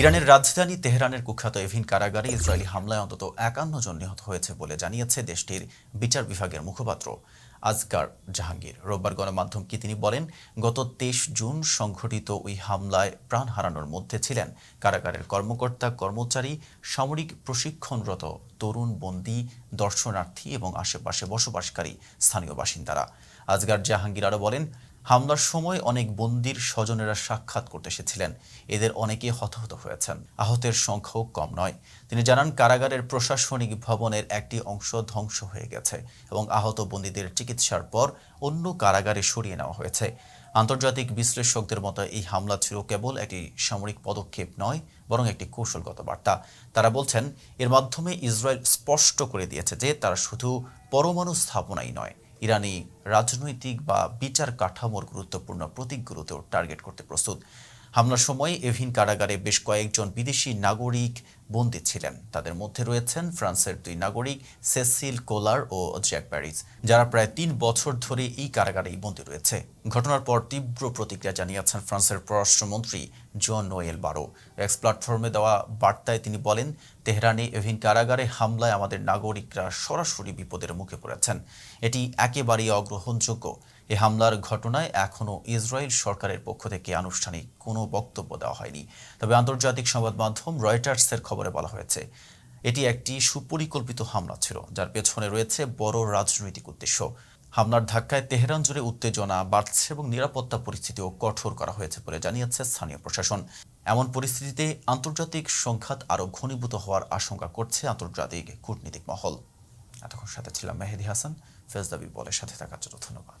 ইরানের রাজধানী তেহরানের কুখ্যাত এভিন কারাগারে ইসরায়েলি হামলায় অন্তত একান্ন জন নিহত হয়েছে বলে জানিয়েছে দেশটির বিচার বিভাগের মুখপাত্র আজগার জাহাঙ্গীর। রোববার গণমাধ্যমকে তিনি বলেন, গত তেইশ জুন সংঘটিত ওই হামলায় প্রাণ হারানোর মধ্যে ছিলেন কারাগারের কর্মকর্তা, কর্মচারী, সামরিক প্রশিক্ষণরত তরুণ বন্দী, দর্শনার্থী এবং আশেপাশে বসবাসকারী স্থানীয় বাসিন্দারা। আজগার জাহাঙ্গীর আরও বলেন হামলার সময় অনেক বন্দির স্বজনেরা সাক্ষাৎ করতে এসেছিলেন। এদের অনেকে হতাহত হয়েছেন। আহতের সংখ্যাও কম নয়। তিনি জানান, কারাগারের প্রশাসনিক ভবনের একটি অংশ ধ্বংস হয়ে গেছে এবং আহত বন্দীদের চিকিৎসার পর অন্য কারাগারে সরিয়ে নেওয়া হয়েছে। আন্তর্জাতিক বিশ্লেষকদের মতো, এই হামলা ছিল কেবল একটি সামরিক পদক্ষেপ নয়, বরং একটি কৌশলগত বার্তা। তারা বলছেন, এর মাধ্যমে ইসরায়েল স্পষ্ট করে দিয়েছে যে তারা শুধু পরমাণু স্থাপনাই নয় ইরানি রাজনৈতিক বা বিচার কাঠামোর গুরুত্বপূর্ণ প্রতীকগুলোতেও টার্গেট করতে প্রস্তুত। হামলার সময় এভিন কারাগারে বেশ কয়েকজন বিদেশি নাগরিক বন্দী ছিলেন। তাদের মধ্যে রয়েছেন ফ্রান্সের দুই নাগরিক, সেসিল কোলার ও জ্যাক প্যারিস, যারা প্রায় তিন বছর ধরে এই কারাগারেই বন্দী রয়েছে। ঘটনার পর তীব্র প্রতিক্রিয়া জানিয়েছেন ফ্রান্সের পররাষ্ট্রমন্ত্রী জন নোয়েল বারো। এক্স প্ল্যাটফর্মে দেওয়া বার্তায় তিনি বলেন, তেহরানে এভিন কারাগারে হামলায় আমাদের নাগরিকরা সরাসরি বিপদের মুখে পড়েছেন। এটি একেবারেই অগ্রহণযোগ্য। এ হামলার ঘটনায় এখনও ইসরায়েল সরকারের পক্ষ থেকে আনুষ্ঠানিক কোনো বক্তব্য দেওয়া হয়নি। তবে আন্তর্জাতিক সংবাদ মাধ্যম রয়টার্সের খবরে বলা হয়েছে, এটি একটি সুপরিকল্পিত হামলা ছিল, যার পেছনে রয়েছে বড় রাজনৈতিক উদ্দেশ্য। হামলার ধাক্কায় তেহরান জুড়ে উত্তেজনা বাড়ছে এবং নিরাপত্তা পরিস্থিতিও কঠোর করা হয়েছে বলে জানিয়েছে স্থানীয় প্রশাসন। এমন পরিস্থিতিতে আন্তর্জাতিক সংঘাত আরও ঘনীভূত হওয়ার আশঙ্কা করছে আন্তর্জাতিক কূটনীতিক মহল। এতক্ষণ সাথে ছিলাম মেহেদি হাসান, ফেজদাবি বলের সাথে থাকার জন্য ধন্যবাদ।